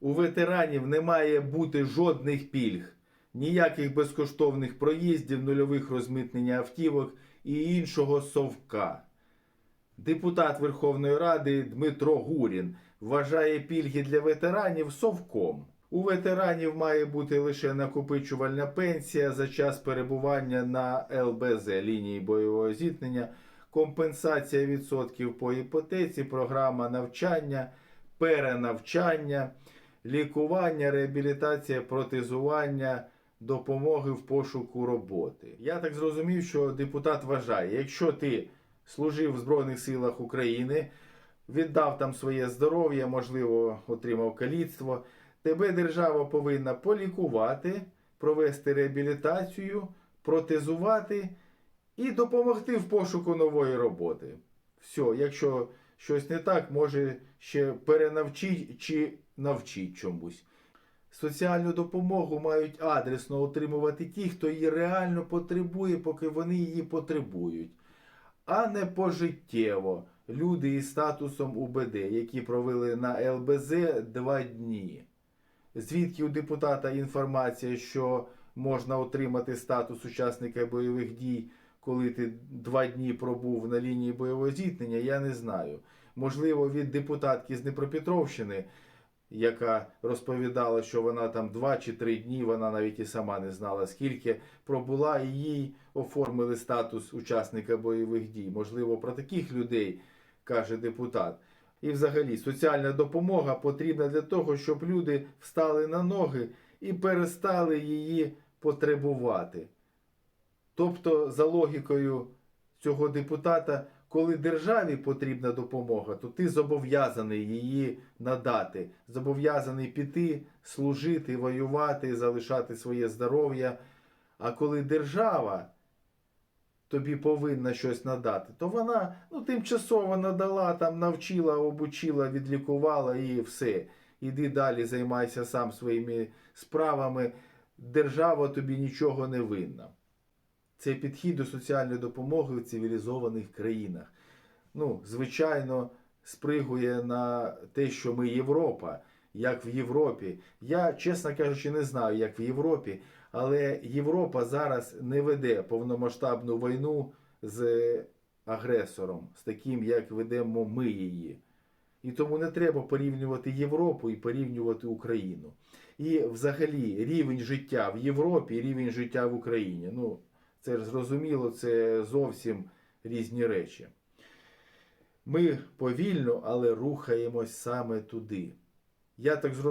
У ветеранів не має бути жодних пільг, ніяких безкоштовних проїздів, нульових розмитнення автівок і іншого совка. Депутат Верховної Ради Дмитро Гурін вважає пільги для ветеранів совком. У ветеранів має бути лише накопичувальна пенсія за час перебування на ЛБЗ лінії бойового зіткнення, компенсація відсотків по іпотеці, програма навчання, перенавчання, лікування, реабілітація, протезування, допомоги в пошуку роботи. Я так зрозумів, що депутат вважає, якщо ти служив в Збройних силах України, віддав там своє здоров'я, можливо, отримав каліцтво, тебе держава повинна полікувати, провести реабілітацію, протезувати і допомогти в пошуку нової роботи. Все, якщо щось не так, може ще перенавчить чи навчить чомусь. Соціальну допомогу мають адресно отримувати ті, хто її реально потребує, поки вони її потребують, а не пожиттєво. Люди із статусом УБД, які провели на ЛБЗ два дні. Звідки у депутата інформація, що можна отримати статус учасника бойових дій, коли ти два дні пробув на лінії бойового зіткнення, я не знаю. Можливо, від депутатки з Дніпропетровщини, яка розповідала, що вона там два чи три дні, вона навіть і сама не знала, скільки пробула, і їй оформили статус учасника бойових дій. Можливо, про таких людей каже депутат. І взагалі соціальна допомога потрібна для того, щоб люди встали на ноги і перестали її потребувати. Тобто, за логікою цього депутата, коли державі потрібна допомога, то ти зобов'язаний її надати, зобов'язаний піти, служити, воювати, залишати своє здоров'я. А коли держава тобі повинна щось надати, то вона ну, тимчасово надала, там навчила, обучила, відлікувала і все. Іди далі, займайся сам своїми справами. Держава тобі нічого не винна. Це підхід до соціальної допомоги в цивілізованих країнах. Ну, звичайно, спригує на те, що ми Європа, як в Європі. Я, чесно кажучи, не знаю, як в Європі, але Європа зараз не веде повномасштабну війну з агресором, з таким, як ведемо ми її. І тому не треба порівнювати Європу і порівнювати Україну. І взагалі рівень життя в Європі рівень життя в Україні. Ну, це ж зрозуміло, це зовсім різні речі. Ми повільно, але рухаємось саме туди. Я так зрозумів.